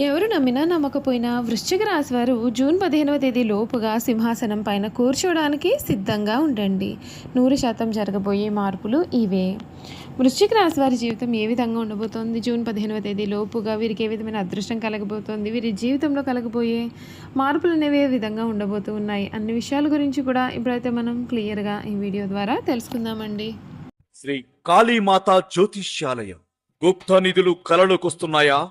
ఎవరు నమ్మినా నమ్మకపోయినా వృశ్చిక రాశి వారు జూన్ పదిహేనవ తేదీ లోపుగా సింహాసనం పైన కూర్చోవడానికి సిద్ధంగా ఉండండి. నూరు శాతం జరగబోయే మార్పులు ఇవే. వృశ్చిక రాశి వారి జీవితం ఏ విధంగా ఉండబోతోంది? జూన్ పదిహేనవ తేదీ లోపుగా వీరికి ఏ విధమైన అదృష్టం కలగబోతోంది? వీరి జీవితంలో కలగబోయే మార్పులు అనేవి ఏ విధంగా ఉండబోతూ ఉన్నాయి? అన్ని విషయాల గురించి కూడా ఇప్పుడైతే మనం క్లియర్గా ఈ వీడియో ద్వారా తెలుసుకుందామండి. శ్రీ కాళీమాత జ్యోతిష్యాలయం. గుప్త నిధులు కలలోకొస్తున్నాయా?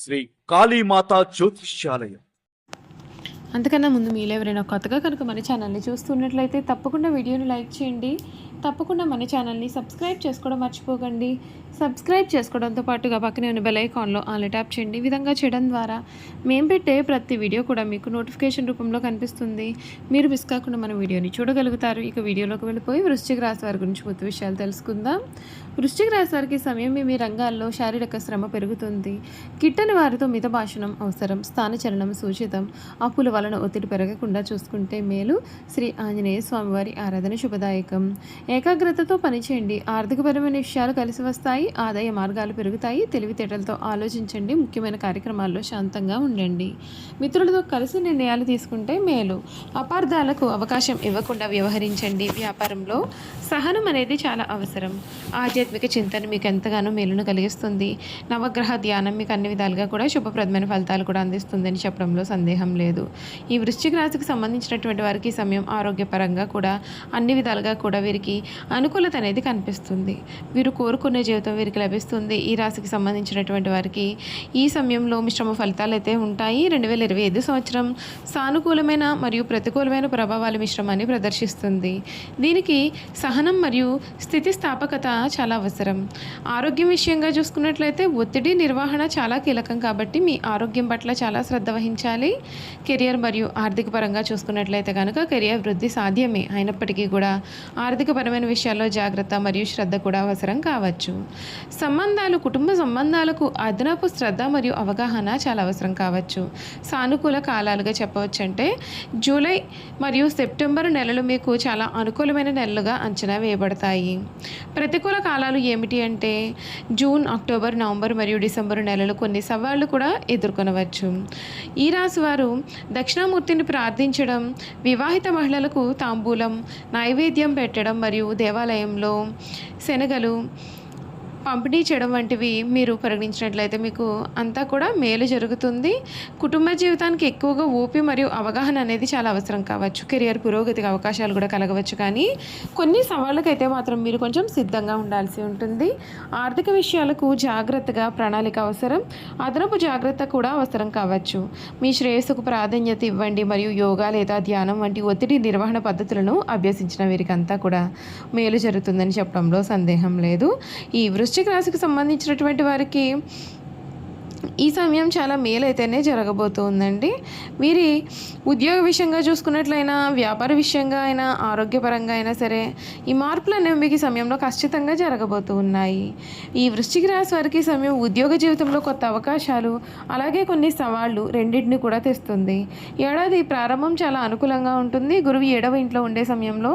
శ్రీ కాళీమాత జ్యోతిష్యాలయం. అంతకన్నా ముందు మీలో ఎవరైనా కొత్తగా కనుక మన ఛానల్ని చూస్తున్నట్లయితే తప్పకుండా వీడియోని లైక్ చేయండి. తప్పకుండా మన ఛానల్ని సబ్స్క్రైబ్ చేసుకోవడం మర్చిపోకండి. సబ్స్క్రైబ్ చేసుకోవడంతో పాటుగా పక్కనే ఉన్న బెల్ ఐకాన్లో ఆల్ ట్యాప్ చేయండి. ఈ విధంగా చేయడం ద్వారా మేము పెట్టే ప్రతి వీడియో కూడా మీకు నోటిఫికేషన్ రూపంలో కనిపిస్తుంది. మీరు మిస్ కాకుండా మన వీడియోని చూడగలుగుతారు. ఇక వీడియోలోకి వెళ్ళిపోయి వృశ్చిక రాశి వారి గురించి పూర్తి విషయాలు తెలుసుకుందాం. వృశ్చిక రాశి వారికి సమయం మీ రంగాల్లో శారీరక శ్రమ పెరుగుతుంది. కిట్టని వారితో మిత భాషణం అవసరం స్థానచలనం సూచితం. అప్పుల వలన ఒత్తిడి పెరగకుండా చూసుకుంటే మేలు. శ్రీ ఆంజనేయ స్వామివారి ఆరాధన శుభదాయకం. ఏకాగ్రతతో పనిచేయండి. ఆర్థికపరమైన విషయాలు కలిసి వస్తాయి. ఆదాయ మార్గాలు పెరుగుతాయి. తెలివితేటలతో ఆలోచించండి. ముఖ్యమైన కార్యక్రమాల్లో శాంతంగా ఉండండి. మిత్రులతో కలిసి నిర్ణయాలు తీసుకుంటే మేలు. అపార్థాలకు అవకాశం ఇవ్వకుండా వ్యవహరించండి. వ్యాపారంలో సహనం అనేది చాలా అవసరం. ఆధ్యాత్మిక చింతన మీకు ఎంతగానో మేలును కలిగిస్తుంది. నవగ్రహ ధ్యానం మీకు అన్ని విధాలుగా కూడా శుభప్రదమైన ఫలితాలు కూడా అందిస్తుందని చెప్పడంలో సందేహం లేదు. ఈ వృశ్చిక రాశికి సంబంధించినటువంటి వారికి సమయం ఆరోగ్యపరంగా కూడా అన్ని విధాలుగా కూడా వీరికి అనుకూలత అనేది కనిపిస్తుంది. వీరు కోరుకునే జీవితం వీరికి లభిస్తుంది. ఈ రాశికి సంబంధించినటువంటి వారికి ఈ సమయంలో మిశ్రమ ఫలితాలు అయితే ఉంటాయి. రెండు వేల ఇరవై ఐదు సంవత్సరం సానుకూలమైన మరియు ప్రతికూలమైన ప్రభావాల మిశ్రమాన్ని ప్రదర్శిస్తుంది. దీనికి సహనం మరియు స్థితిస్థాపకత చాలా అవసరం. ఆరోగ్యం విషయంగా చూసుకున్నట్లయితే ఒత్తిడి నిర్వహణ చాలా కీలకం కాబట్టి మీ ఆరోగ్యం పట్ల చాలా శ్రద్ధ వహించాలి. కెరియర్ మరియు ఆర్థిక పరంగా చూసుకున్నట్లయితే కనుక కెరియర్ వృద్ధి సాధ్యమే. అయినప్పటికీ కూడా ఆర్థిక ఆర్థికపరమైన విషయాల్లో జాగ్రత్త మరియు శ్రద్ధ కూడా అవసరం కావచ్చు. సంబంధాలు కుటుంబ సంబంధాలకు అదనపు శ్రద్ధ మరియు అవగాహన చాలా అవసరం కావచ్చు. సానుకూల కాలాలుగా చెప్పవచ్చు అంటే జూలై మరియు సెప్టెంబర్ నెలలు మీకు చాలా అనుకూలమైన నెలలుగా అంచనా వేయబడతాయి. ప్రతికూల కాలాలు ఏమిటి అంటే జూన్ అక్టోబర్ నవంబర్ మరియు డిసెంబర్ నెలలు కొన్ని సవాళ్ళు కూడా ఎదుర్కొనవచ్చు. ఈ రాశి వారు దక్షిణామూర్తిని ప్రార్థించడం వివాహిత మహిళలకు తాంబూలం నైవేద్యం పెట్టడం మరియు దేవాలయంలో శనగలు పంపిణీ చేయడం వంటివి మీరు పరిగణించినట్లయితే మీకు అంతా కూడా మేలు జరుగుతుంది. కుటుంబ జీవితానికి ఎక్కువగా ఓపి మరియు అవగాహన అనేది చాలా అవసరం కావచ్చు. కెరియర్ పురోగతికి అవకాశాలు కూడా కలగవచ్చు కానీ కొన్ని సవాళ్ళకైతే మాత్రం మీరు కొంచెం సిద్ధంగా ఉండాల్సి ఉంటుంది. ఆర్థిక విషయాలకు జాగ్రత్తగా ప్రణాళిక అవసరం. అదనపు జాగ్రత్త కూడా అవసరం కావచ్చు. మీ శ్రేయస్సుకు ప్రాధాన్యత ఇవ్వండి మరియు యోగా లేదా ధ్యానం వంటి ఒత్తిడి నిర్వహణ పద్ధతులను అభ్యసించిన వీరికంతా కూడా మేలు జరుగుతుందని చెప్పడంలో సందేహం లేదు. ఈ వృశ్చిక వృశ్చిక రాశికి సంబంధించినటువంటి వారికి ఈ సమయం చాలా మేలైతేనే జరగబోతుందండి. వీరి ఉద్యోగ విషయంగా చూసుకున్నట్లయినా వ్యాపార విషయంగా అయినా ఆరోగ్యపరంగా అయినా సరే ఈ మార్పులు అనేవి మీకు ఈ సమయంలో ఖచ్చితంగా జరగబోతూ ఉన్నాయి ఈ వృశ్చిక రాశి వారికి సమయం ఉద్యోగ జీవితంలో కొత్త అవకాశాలు అలాగే కొన్ని సవాళ్ళు రెండింటిని కూడా తెస్తుంది. ఏడాది ప్రారంభం చాలా అనుకూలంగా ఉంటుంది. గురువు ఏడవ ఇంట్లో ఉండే సమయంలో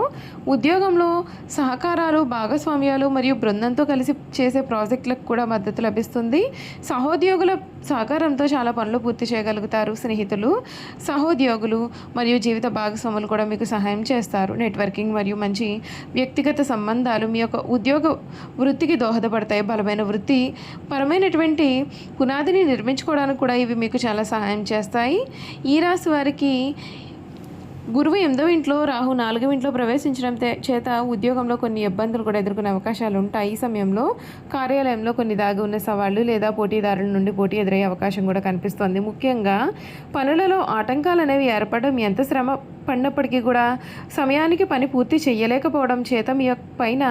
ఉద్యోగంలో సహకారాలు భాగస్వామ్యాలు మరియు బృందంతో కలిసి చేసే ప్రాజెక్టులకు కూడా మద్దతు లభిస్తుంది. సహోద్యోగుల సహకారంతో చాలా పనులు పూర్తి చేయగలుగుతారు స్నేహితులు సహోద్యోగులు మరియు జీవిత భాగస్వాములు కూడా మీకు సహాయం చేస్తారు. నెట్వర్కింగ్ మరియు మంచి వ్యక్తిగత సంబంధాలు మీ యొక్క ఉద్యోగ వృత్తికి దోహదపడతాయి. బలమైన వృత్తి పరమైనటువంటి పునాదిని నిర్మించుకోవడానికి కూడా ఇవి మీకు చాలా సహాయం చేస్తాయి. ఈ రాశి వారికి గురువు ఎనిమిదవ ఇంట్లో రాహు నాలుగవ ఇంట్లో ప్రవేశించడం చేత ఉద్యోగంలో కొన్ని ఇబ్బందులు కూడా ఎదుర్కొనే అవకాశాలు ఉంటాయి. ఈ సమయంలో కార్యాలయంలో కొన్ని దాగి ఉన్న సవాళ్ళు లేదా పోటీదారుల నుండి పోటీ ఎదురయ్యే అవకాశం కూడా కనిపిస్తోంది. ముఖ్యంగా పనులలో ఆటంకాలు అనేవి ఏర్పడడం ఎంత శ్రమ పడినప్పటికీ కూడా సమయానికి పని పూర్తి చేయలేకపోవడం చేత మీ యొక్క పైన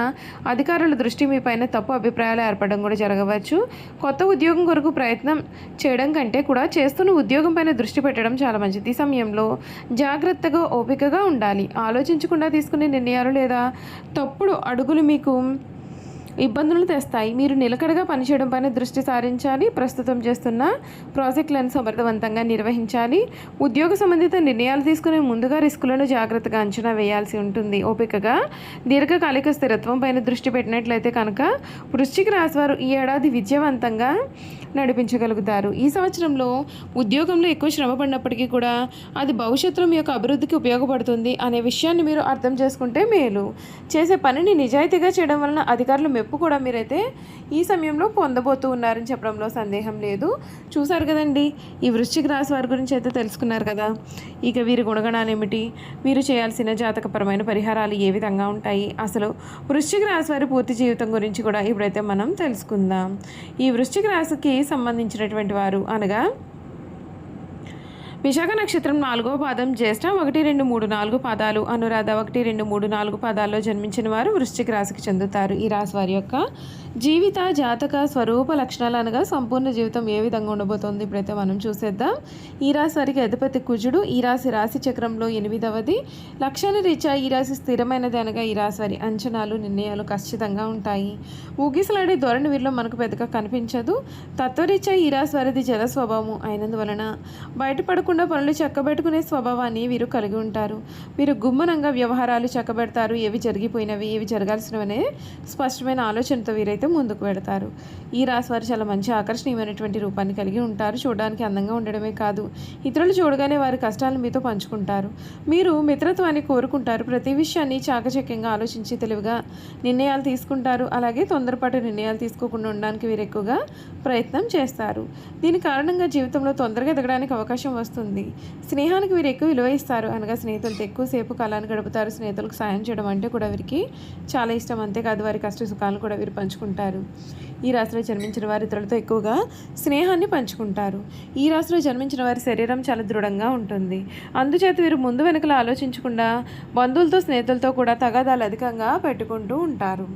అధికారుల దృష్టి మీ పైన తప్పు అభిప్రాయాలు ఏర్పడడం కూడా జరగవచ్చు. కొత్త ఉద్యోగం కొరకు ప్రయత్నం చేయడం కంటే కూడా చేస్తున్న ఉద్యోగం పైన దృష్టి పెట్టడం చాలా మంచిది. ఈ సమయంలో జాగ్రత్తగా ఓపికగా ఉండాలి. ఆలోచించకుండా తీసుకునే నిర్ణయాలు లేదా తప్పుడు అడుగులు మీకు ఇబ్బందులు తెస్తాయి. మీరు నిలకడగా పనిచేయడం పైన దృష్టి సారించాలి. ప్రస్తుతం చేస్తున్న ప్రాజెక్టులను సమర్థవంతంగా నిర్వహించాలి. ఉద్యోగ సంబంధిత నిర్ణయాలు తీసుకునే ముందుగా రిస్కులను జాగ్రత్తగా అంచనా వేయాల్సి ఉంటుంది. ఓపికగా దీర్ఘకాలిక స్థిరత్వం పైన దృష్టి పెట్టినట్లయితే కనుక వృశ్చిక రాశి వారు ఈ ఏడాది విజయవంతంగా నడిపించగలుగుతారు. ఈ సంవత్సరంలో ఉద్యోగంలో ఎక్కువ శ్రమ పడినప్పటికీ కూడా అది భవిష్యత్తులో మీ యొక్క అభివృద్ధికి ఉపయోగపడుతుంది అనే విషయాన్ని మీరు అర్థం చేసుకుంటే మేలు. చేసే పనిని నిజాయితీగా చేయడం వలన అధికారులు రెప్పు కూడా మీరైతే ఈ సమయంలో పొందబోతూ ఉన్నారని చెప్పడంలో సందేహం లేదు. చూసారు కదండి ఈ వృశ్చిక రాశి వారి గురించి అయితే తెలుసుకున్నారు కదా. ఇక వీరి గుణగణాలు ఏమిటి? వీరు చేయాల్సిన జాతకపరమైన పరిహారాలు ఏ విధంగా ఉంటాయి? అసలు వృశ్చిక రాశి వారి పూర్తి జీవితం గురించి కూడా ఇప్పుడైతే మనం తెలుసుకుందాం. ఈ వృశ్చిక రాశికి సంబంధించినటువంటి వారు అనగా విశాఖ నక్షత్రం నాలుగో పాదం జ్యేష్ఠ ఒకటి రెండు మూడు నాలుగు పాదాలు అనురాధ ఒకటి రెండు మూడు నాలుగు పాదాల్లో జన్మించిన వారు వృశ్చిక రాశికి చెందుతారు. ఈ రాశి వారి యొక్క జీవిత జాతక స్వరూప లక్షణాలు అనగా సంపూర్ణ జీవితం ఏ విధంగా ఉండబోతోంది ఇప్పుడైతే మనం చూసేద్దాం. ఈ రాశి వారికి అధిపతి కుజుడు. ఈ రాశి రాశి చక్రంలో ఎనిమిదవది. లక్షణ రీత్యా ఈ రాశి స్థిరమైనది అనగా ఈ రాశి వారి అంచనాలు నిర్ణయాలు ఖచ్చితంగా ఉంటాయి. ఊగిసలాడే ధోరణి వీరిలో మనకు పెద్దగా కనిపించదు. తత్వరీత్యా ఈ రాశి వారిది జల స్వభావం అయినందువలన బయటపడకుండా పనులు చక్కబెట్టుకునే స్వభావాన్ని వీరు కలిగి ఉంటారు. వీరు గుమ్మనంగా వ్యవహారాలు చక్కబెడతారు. ఏవి జరిగిపోయినవి ఏవి జరగాల్సినవనే స్పష్టమైన ఆలోచనతో వీరైతే ముందుకు వెడతారు. ఈ రాశి వారు చాలా మంచి ఆకర్షణీయమైనటువంటి రూపాన్ని కలిగి ఉంటారు. చూడడానికి అందంగా ఉండడమే కాదు ఇతరులు చూడగానే వారి కష్టాలను మీతో పంచుకుంటారు. మీరు మిత్రత్వాన్ని కోరుకుంటారు. ప్రతి విషయాన్ని చాకచక్యంగా ఆలోచించి తెలివిగా నిర్ణయాలు తీసుకుంటారు. అలాగే తొందరపాటు నిర్ణయాలు తీసుకోకుండా ఉండడానికి వీరు ఎక్కువగా ప్రయత్నం చేస్తారు. దీని కారణంగా జీవితంలో తొందరగా ఎదగడానికి అవకాశం వస్తుంది. స్నేహానికి వీరు ఎక్కువ విలువ ఇస్తారు. అనగా స్నేహితులతో ఎక్కువసేపు కాలాన్ని గడుపుతారు. స్నేహితులకు సాయం చేయడం అంటే కూడా వీరికి చాలా ఇష్టం. అంతేకాదు వారి కష్ట సుఖాలను కూడా వీరు పంచుకుంటారు. ఈ రాశిలో జన్మించిన వారు ఇతరులతో ఎక్కువగా స్నేహాన్ని పంచుకుంటారు. ఈ రాశిలో జన్మించిన వారి శరీరం చాలా దృఢంగా ఉంటుంది. అందుచేత వీరు ముందు వెనుకలు ఆలోచించకుండా బంధువులతో స్నేహితులతో కూడా తగాదాలు అధికంగా పెట్టుకుంటూ ఉంటారు.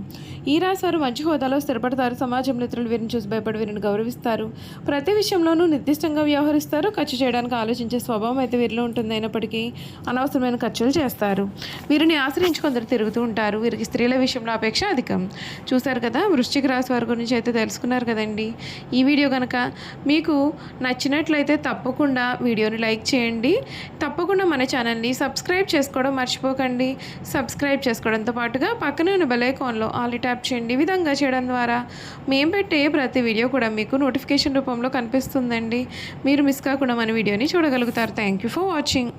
ఈ రాశి వారు మంచి హోదాలో స్థిరపడతారు. సమాజంలో ఇతరులు వీరిని చూసి భయపడి వీరిని గౌరవిస్తారు. ప్రతి విషయంలోనూ నిర్దిష్టంగా వ్యవహరిస్తారు. ఖర్చు చేయడానికి ఆలోచించే స్వభావం అయితే వీరిలో ఉంటుంది. అయినప్పటికీ అనవసరమైన ఖర్చులు చేస్తారు. వీరిని ఆశ్రయించి కొందరు తిరుగుతూ ఉంటారు. వీరికి స్త్రీల విషయంలో అపేక్ష అధికం. చూశారు కదా? వృశ్చిక రాశి వారి గురించి అయితే తెలుసుకున్నారు కదండి. ఈ వీడియో కనుక మీకు నచ్చినట్లయితే తప్పకుండా వీడియోని లైక్ చేయండి. తప్పకుండా మన ఛానల్ని సబ్స్క్రైబ్ చేసుకోవడం మర్చిపోకండి. సబ్స్క్రైబ్ చేసుకోవడంతో పాటుగా పక్కనే ఉన్న బెలైకాన్లో ఆల్ ట్యాప్ చేయండి. ఈ విధంగా చేయడం ద్వారా మేము పెట్టే ప్రతి వీడియో కూడా మీకు నోటిఫికేషన్ రూపంలో కనిపిస్తుందండి. మీరు మిస్ కాకుండా మన వీడియోని చూడగలుగుతారు. Thank you for watching